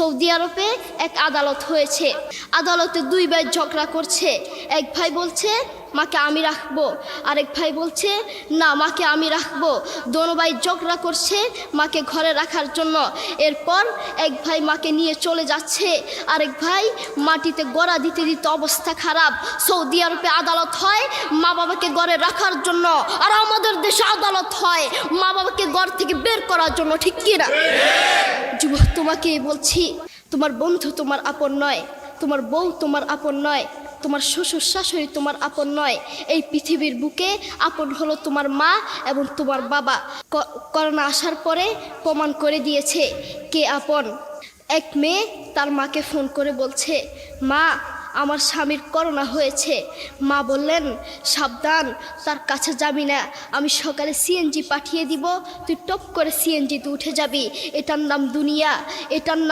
Saudi আরবে এক আদালত হয়েছে। আদালতে দুই ভাই ঝগড়া করছে। এক ভাই বলছে, মাকে আমি রাখব। আরেক ভাই বলছে, না, মাকে আমি রাখব। দোনো ভাই ঝগড়া করছে মাকে ঘরে রাখার জন্য। এরপর এক ভাই মাকে নিয়ে চলে যাচ্ছে। আরেক ভাই মাটিতে গড়া দিতে দিতে অবস্থা খারাপ। সৌদি আরবে আদালত হয় মা বাবাকে ঘরে রাখার জন্য। আর আমাদের দেশে আদালত হয় মা বাবাকে ঘর থেকে বের করার জন্য, ঠিক কিনা? যুবক তোমাকে বলছি, তোমার বন্ধু তোমার আপন নয়, তোমার বউ তোমার আপন নয়, তোমার শ্বশুর শাশুড়ি তোমার আপন নয়। এই পৃথিবীর বুকে আপন হলো তোমার মা এবং তোমার বাবা। করোনা আসার পরে প্রমাণ করে দিয়েছে কে আপন। এক মেয়ে তার মাকে ফোন করে বলছে, মা আমার স্বামীর করোনা হয়েছে। মা বললেন, সাবধান, তার কাছে যাবি না। আমি সকালে সিএনজি পাঠিয়ে দিব, তুই টপ করে সিএনজিতে উঠে যাবি। এটার নাম দুনিয়া, এটার নাম